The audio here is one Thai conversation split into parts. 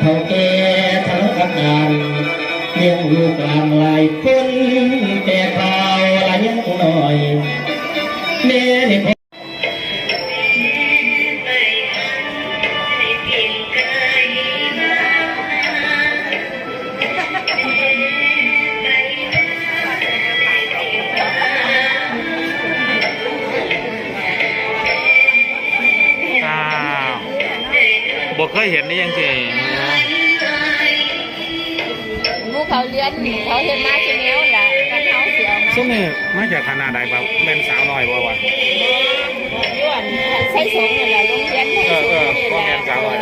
เท่าแก่ทะเลาะกันเลี้ยงลูกหลานหลายคนแต่คราวละยังหน่อยแม่นี่ บกเคยเห็นนี่ยังสิหมูเขาเลี้ยนเขาเห็นมาทีนี้แหละกันเขาเสียมาซุ้มนี่มาจากขนาดใดบ่เป็นสาวน้อยบ่วะย้อนใช้สงนี่แหละโรงเรียนเออเออพ่อแม่นสาวน้อย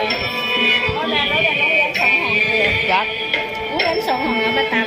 พ่อแม่เราเรียนโรงเรียนสองห้องเลยจักโรงเรียนสองห้องแล้วมาตาม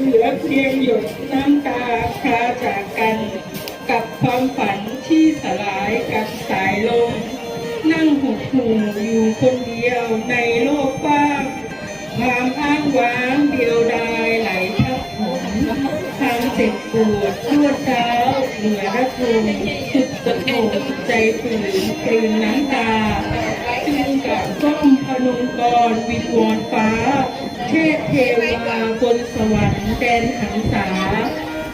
เหลือเพียงหยดน้ำตาคลาจากกัน กับความฝันที่สลายกับสายลม นั่งหุดหูอยู่คนเดียวในโลกกว้างความอ้างว้างเดียวดายไหลทับผมความเจ็บปวดรวดร้าวเหนือระทมสุดสะทมใจฝืนกลืนน้ำตาจึงกับก้มพนมกรวิงวอนฟ้า เทพเทวาบนสวรรค์แดนหันษา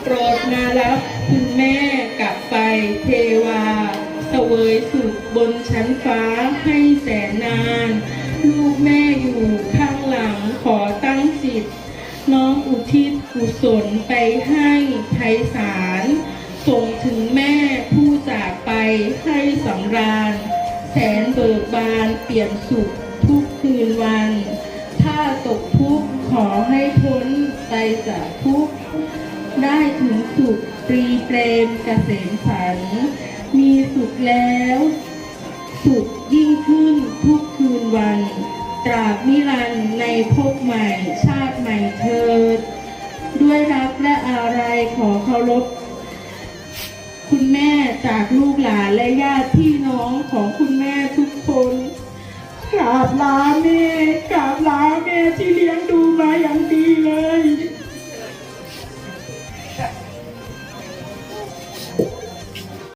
โปรดมารับคุณแม่กลับไปเทวาเสวยสุขบนชั้นฟ้าให้แสนนาน ลูกแม่อยู่ข้างหลังขอตั้งจิต น้องอุทิศกุศลไปให้ไพศาลส่งถึงแม่ผู้จากไปให้สำราญ แสนเบิกบานเปลี่ยนสุขทุกคืนวัน จากทุกข์ได้ถึงสุขปรีเปรมเกษมสัน มีสุขแล้ว สุขยิ่งขึ้นทุกคืนวัน ตราบนิรันดร์ในภพใหม่ชาติใหม่เถิด ด้วยรักและอะไรขอเคารพคุณแม่จากลูกหลานและญาติพี่น้องของคุณแม่ทุกคนกราบลาแม่